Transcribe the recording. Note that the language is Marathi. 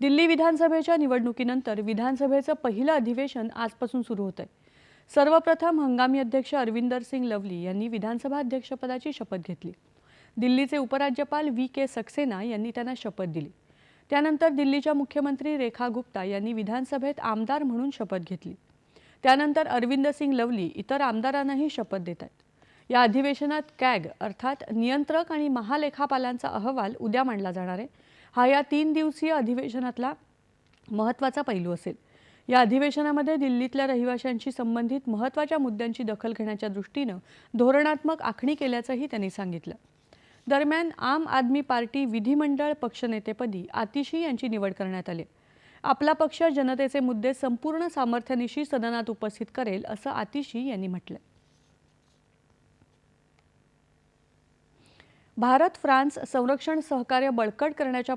दिल्ली विधानसभेच्या निवडणुकीनंतर विधानसभेचं पहिलं अधिवेशन आजपासून सुरू होत आहे सर्वप्रथम हंगामी अध्यक्ष अरविंदर सिंग लवली यांनी विधानसभा अध्यक्षपदाची शपथ घेतली. दिल्लीचे उपराज्यपाल व्ही के सक्सेना यांनी त्यांना शपथ दिली. त्यानंतर दिल्लीच्या मुख्यमंत्री रेखा गुप्ता यांनी विधानसभेत आमदार म्हणून शपथ घेतली. त्यानंतर अरविंद सिंग लवली इतर आमदारांनाही शपथ देत आहेत या अधिवेशनात कॅग अर्थात नियंत्रक आणि महालेखापालांचा अहवाल उद्या मांडला जाणार आहे. हा या तीन दिवसीय अधिवेशनातला महत्त्वाचा पैलू असेल. या अधिवेशनामध्ये दिल्लीतल्या रहिवाशांशी संबंधित महत्त्वाच्या मुद्द्यांची दखल घेण्याच्या दृष्टीनं धोरणात्मक आखणी केल्याचंही त्यांनी सांगितलं. दरम्यान आम आदमी पार्टी विधिमंडळ पक्षनेतेपदी आतिशी यांची निवड करण्यात आली. आपला पक्ष जनतेचे मुद्दे संपूर्ण सामर्थ्यानिशी सदनात उपस्थित करेल असं आतिशी यांनी म्हटलं भारत फ्रान्स संरक्षण सहकार्य बळकट करण्याच्या